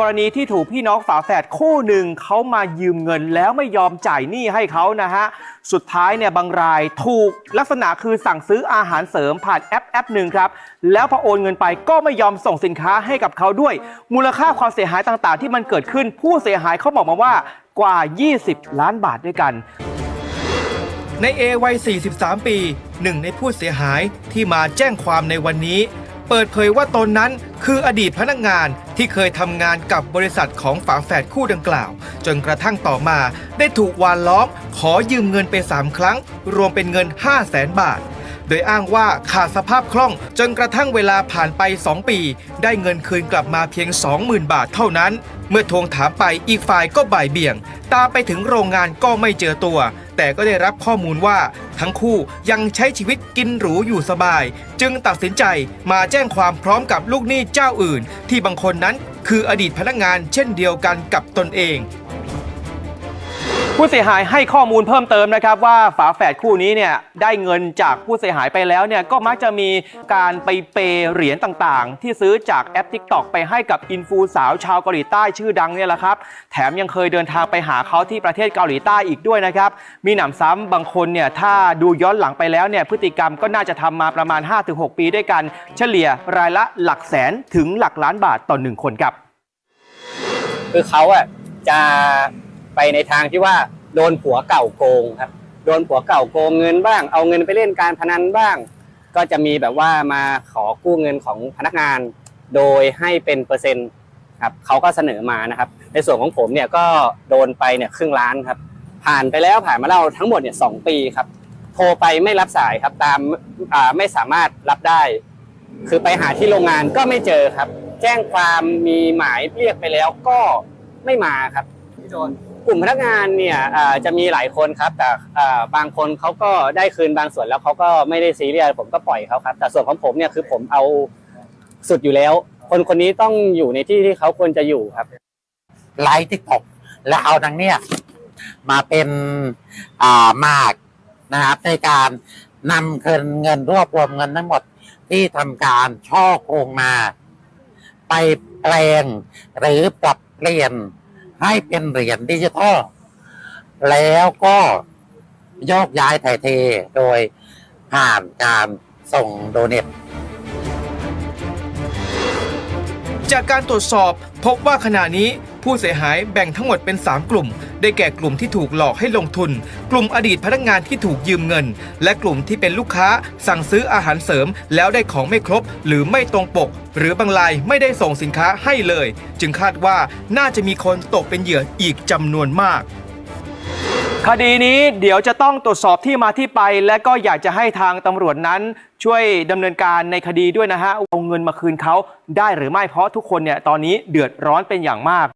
กรณีที่ถูกพี่น้องฝาแฝดคู่หนึ่งเขามายืมเงินแล้วไม่ยอมจ่ายหนี้ให้เขานะฮะ สุดท้ายเนี่ยบางรายถูกลักษณะคือสั่งซื้ออาหารเสริมผ่านแอปแอปหนึ่งครับ แล้วพอโอนเงินไปก็ไม่ยอมส่งสินค้าให้กับเขาด้วย มูลค่าความเสียหายต่างๆ ที่มันเกิดขึ้นผู้เสียหายเขาบอกมาว่ากว่า 20 ล้านบาทด้วยกันในเอวัย 43 ปี หนึ่งในผู้เสียหายที่มาแจ้งความในวันนี้ เปิดเผยว่าตนนั้นคืออดีตพนักงานที่เคยทำงานกับบริษัทของฝาแฝดคู่ดังกล่าว จนกระทั่งต่อมาได้ถูกวานล้อมขอยืมเงินไป 3 ครั้ง รวมเป็นเงิน 5 0 0แสนบาท โดยอ้างว่าขาดสภาพคล่องจนกระทั่งเวลาผ่านไป 2 ปี ได้เงินคืนกลับมาเพียง 20,000 บาทเท่านั้น เมื่อทวงถามไปอีกฝ่ายก็บ่ายเบี่ยง ตามไปถึงโรงงานก็ไม่เจอตัว แต่ก็ได้รับข้อมูลว่าทั้งคู่ยังใช้ชีวิตกินหรูอยู่สบาย จึงตัดสินใจมาแจ้งความพร้อมกับลูกหนี้เจ้าอื่น ที่บางคนนั้นคืออดีตพนักงานเช่นเดียวกันกับตนเอง ผู้เสียหายให้ข้อมูลเพิ่มเติมนะครับว่าฝาแฝดคู่นี้เนี่ยได้เงินจากผู้เสียหายไปแล้วเนี่ยก็มักจะมีการไปเปย์เหรียญต่างๆ ที่ซื้อจากแอป TikTok ไปให้กับอินฟูสาวชาวเกาหลีใต้ชื่อดังเนี่ยแหละครับ แถมยังเคยเดินทางไปหาเขาที่ประเทศเกาหลีใต้อีกด้วยนะครับ มีหนำซ้ำบางคนเนี่ยถ้าดูย้อนหลังไปแล้วเนี่ยพฤติกรรมก็น่าจะทำมาประมาณ 5-6 ปีด้วยกัน เฉลี่ยรายละหลักแสนถึงหลักล้านบาทต่อหนึ่งคนครับ คือเขาอะจะ ไปในทางที่ว่าโดนผัวเก่าโกงครับโดนผัวเก่าโกงเงินบ้าง เอาเงินไปเล่นการพนันบ้าง ก็จะมีแบบว่ามาขอกู้เงินของพนักงาน โดยให้เป็นเปอร์เซ็นต์ครับเขาก็เสนอมานะครับ ในส่วนของผมเนี่ยก็โดนไปเนี่ยครึ่งล้านครับ ผ่านไปแล้วผ่านมาแล้วทั้งหมดเนี่ยสองปีครับ โทรไปไม่รับสายครับตามอ่าไม่สามารถรับได้ คือไปหาที่โรงงานก็ไม่เจอครับ แจ้งความมีหมายเรียกไปแล้วก็ไม่มาครับที่โดน กลุ่มพนักงานเนี่ยอ่าจะมีหลายคนครับแต่อ่าบางคนเขาก็ได้คืนบางส่วนแล้วเขาก็ไม่ได้ซีเรียสผมก็ปล่อยเขาครับ แต่ส่วนของผมเนี่ยคือผมเอาสุดอยู่แล้ว คนคนนี้ต้องอยู่ในที่ที่เขาควรจะอยู่ครับ ไลฟ์ทิกตอกแล้วเอาทั้งเนี่ย มาเป็นอ่ามากนะครับ ในการนำเงินเงินรวบรวมเงินทั้งหมดที่ทำการช่อโกงมา ไปแปลงหรือปรับเปลี่ยน ให้เป็นเหรียญดิจิทัลแล้วก็โยกย้ายถ่ายเทโดยผ่านการส่งโดเนท จากการตรวจสอบพบว่าขณะนี้ผู้เสียหายแบ่งทั้งหมดเป็น 3 กลุ่ม ได้แก่กลุ่มที่ถูกหลอกให้ลงทุน กลุ่มอดีตพนักงานที่ถูกยืมเงิน และกลุ่มที่เป็นลูกค้าสั่งซื้ออาหารเสริม แล้วได้ของไม่ครบ หรือไม่ตรงปก หรือบางรายไม่ได้ส่งสินค้าให้เลย จึงคาดว่าน่าจะมีคนตกเป็นเหยื่ออีกจำนวนมาก คดีนี้เดี๋ยวจะต้องตรวจสอบที่มาที่ไป และก็อยากจะให้ทางตำรวจนั้นช่วยดำเนินการในคดีด้วยนะฮะเอาเงินมาคืนเขาได้หรือไม่เพราะทุกคนเนี่ยตอนนี้เดือดร้อนเป็นอย่างมาก